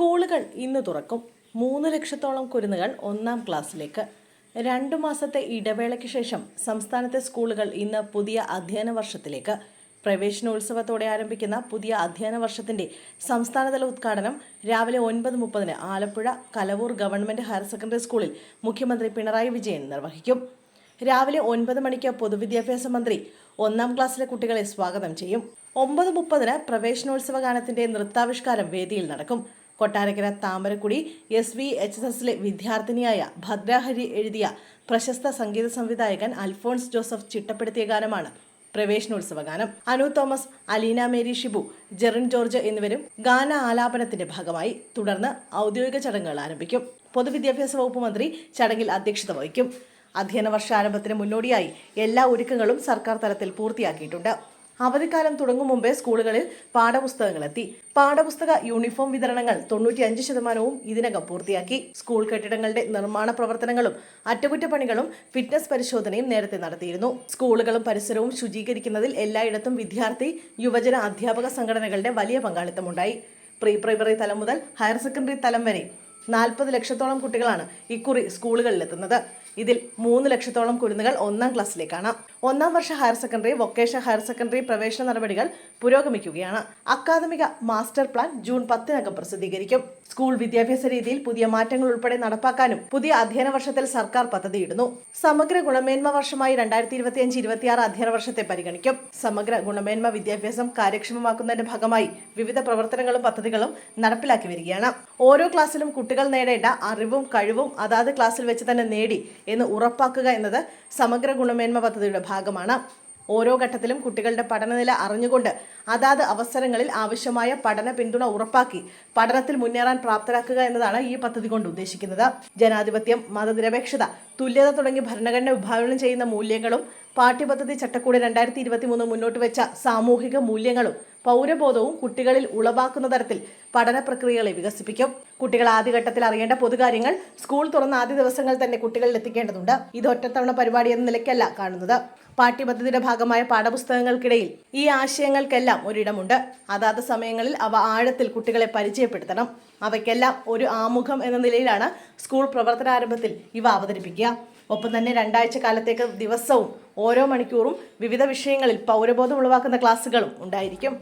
സ്കൂളുകൾ ഇന്ന് തുറക്കും. മൂന്ന് ലക്ഷത്തോളം കുരുന്നുകൾ ഒന്നാം ക്ലാസ്സിലേക്ക്. രണ്ടു മാസത്തെ ഇടവേളയ്ക്ക് ശേഷം സംസ്ഥാനത്തെ സ്കൂളുകൾ ഇന്ന് പുതിയ അധ്യയന വർഷത്തിലേക്ക്. പ്രവേശനോത്സവത്തോടെ ആരംഭിക്കുന്ന പുതിയ അധ്യയന വർഷത്തിന്റെ സംസ്ഥാനതല ഉദ്ഘാടനം രാവിലെ ഒൻപത് മുപ്പതിന് Alappuzha Kalavoor government higher secondary സ്കൂളിൽ മുഖ്യമന്ത്രി പിണറായി വിജയൻ നിർവഹിക്കും. രാവിലെ ഒൻപത് മണിക്ക് പൊതുവിദ്യാഭ്യാസ മന്ത്രി ഒന്നാം ക്ലാസ്സിലെ കുട്ടികളെ സ്വാഗതം ചെയ്യും. ഒമ്പത് മുപ്പതിന് പ്രവേശനോത്സവ ഗാനത്തിന്റെ നൃത്താവിഷ്കാരം വേദിയിൽ നടക്കും. Kottarakkara Thamarakkudi S V H S എസിലെ വിദ്യാർത്ഥിനിയായ ഭദ്രാഹരി എഴുതിയ പ്രശസ്ത സംഗീത സംവിധായകൻ അൽഫോൺസ് ജോസഫ് ചിട്ടപ്പെടുത്തിയ ഗാനമാണ് പ്രവേശനോത്സവ ഗാനം Anu Thomas Aleena Mary Shibu Jerin George എന്നിവരും ഗാന ആലാപനത്തിന്റെ ഭാഗമായി തുടർന്ന് ഔദ്യോഗിക ചടങ്ങുകൾ ആരംഭിക്കും. പൊതുവിദ്യാഭ്യാസ വകുപ്പ് മന്ത്രി ചടങ്ങിൽ അധ്യക്ഷത വഹിക്കും. അധ്യയന വർഷാരംഭത്തിന് മുന്നോടിയായി എല്ലാ ഒരുക്കങ്ങളും സർക്കാർ തലത്തിൽ പൂർത്തിയാക്കിയിട്ടുണ്ട്. അവധിക്കാലം തുടങ്ങും മുമ്പേ സ്കൂളുകളിൽ പാഠപുസ്തകങ്ങൾ എത്തി പാഠപുസ്തക യൂണിഫോം വിതരണങ്ങൾ തൊണ്ണൂറ്റിയഞ്ച് ശതമാനവും ഇതിനകം പൂർത്തിയാക്കി. സ്കൂൾ കെട്ടിടങ്ങളുടെ നിർമ്മാണ പ്രവർത്തനങ്ങളും അറ്റകുറ്റപ്പണികളും ഫിറ്റ്നസ് പരിശോധനയും നേരത്തെ നടത്തിയിരുന്നു. സ്കൂളുകളും പരിസരവും ശുചീകരിക്കുന്നതിൽ എല്ലായിടത്തും വിദ്യാർത്ഥി യുവജന അധ്യാപക സംഘടനകളുടെ വലിയ പങ്കാളിത്തമുണ്ടായി. പ്രീ പ്രൈമറി തലം മുതൽ ഹയർ സെക്കൻഡറി തലം വരെ നാൽപ്പത് ലക്ഷത്തോളം കുട്ടികളാണ് ഇക്കുറി സ്കൂളുകളിലെത്തുന്നത്. ഇതിൽ മൂന്ന് ലക്ഷത്തോളം കുരുന്നുകൾ ഒന്നാം ക്ലാസ്സിലേക്കാണ്. ഒന്നാം വർഷ higher secondary vocation higher secondary പ്രവേശന നടപടികൾ പുരോഗമിക്കുകയാണ്. അക്കാദമിക മാസ്റ്റർ പ്ലാൻ ജൂൺ പത്തിനകം പ്രസിദ്ധീകരിക്കും. സ്കൂൾ വിദ്യാഭ്യാസ രീതിയിൽ പുതിയ മാറ്റങ്ങൾ ഉൾപ്പെടെ നടപ്പാക്കാനും പുതിയ അധ്യയന വർഷത്തിൽ സർക്കാർ പദ്ധതിയിടുന്നു. സമഗ്ര ഗുണമേന്മ വർഷമായി രണ്ടായിരത്തി ഇരുപത്തിയഞ്ച് ഇരുപത്തിയാറ് അധ്യയന വർഷത്തെ പരിഗണിക്കും. സമഗ്ര ഗുണമേന്മ വിദ്യാഭ്യാസം കാര്യക്ഷമമാക്കുന്നതിന്റെ ഭാഗമായി വിവിധ പ്രവർത്തനങ്ങളും പദ്ധതികളും നടപ്പിലാക്കി വരികയാണ്. ഓരോ ക്ലാസ്സിലും നേടേണ്ട അറിവും കഴിവും അതാത് ക്ലാസ്സിൽ വെച്ച് തന്നെ നേടി എന്ന് ഉറപ്പാക്കുക എന്നത് സമഗ്ര ഗുണമേന്മ പദ്ധതിയുടെ ഭാഗമാണ്. ഓരോ ഘട്ടത്തിലും കുട്ടികളുടെ പഠനനില അറിഞ്ഞുകൊണ്ട് അതാത് അവസരങ്ങളിൽ ആവശ്യമായ പഠന പിന്തുണ ഉറപ്പാക്കി പഠനത്തിൽ മുന്നേറാൻ പ്രാപ്തരാക്കുക എന്നതാണ് ഈ പദ്ധതി കൊണ്ട് ഉദ്ദേശിക്കുന്നത്. ജനാധിപത്യം മതനിരപേക്ഷത തുല്യത തുടങ്ങി ഭരണഘടന വിഭാവനം ചെയ്യുന്ന മൂല്യങ്ങളും പാഠ്യപദ്ധതി ചട്ടക്കൂട് രണ്ടായിരത്തി ഇരുപത്തി മൂന്ന് മുന്നോട്ട് വെച്ച സാമൂഹിക മൂല്യങ്ങളും പൗരബോധവും കുട്ടികളിൽ ഉളവാക്കുന്ന തരത്തിൽ പഠന പ്രക്രിയകളെ വികസിപ്പിക്കും. കുട്ടികൾ ആദ്യഘട്ടത്തിൽ അറിയേണ്ട പൊതുകാര്യങ്ങൾ സ്കൂൾ തുറന്ന ആദ്യ ദിവസങ്ങൾ തന്നെ കുട്ടികളിൽ എത്തിക്കേണ്ടതുണ്ട്. ഇത് ഒറ്റത്തവണ പരിപാടി എന്ന നിലയ്ക്കല്ല കാണുന്നത്. പാഠ്യപദ്ധതിയുടെ ഭാഗമായ പാഠപുസ്തകങ്ങൾക്കിടയിൽ ഈ ആശയങ്ങൾക്കെല്ലാം ഒരിടമുണ്ട്. അതാത് സമയങ്ങളിൽ അവ ആഴത്തിൽ കുട്ടികളെ പരിചയപ്പെടുത്തണം. അവയ്ക്കെല്ലാം ഒരു ആമുഖം എന്ന നിലയിലാണ് സ്കൂൾ പ്രവർത്തനാരംഭത്തിൽ ഇവ അവതരിപ്പിക്കുക. ഒപ്പം തന്നെ രണ്ടാഴ്ച കാലത്തേക്ക് ദിവസവും ഓരോ മണിക്കൂറും വിവിധ വിഷയങ്ങളിൽ പൗരബോധം ഉളവാക്കുന്ന ക്ലാസ്സുകളും ഉണ്ടായിരിക്കും.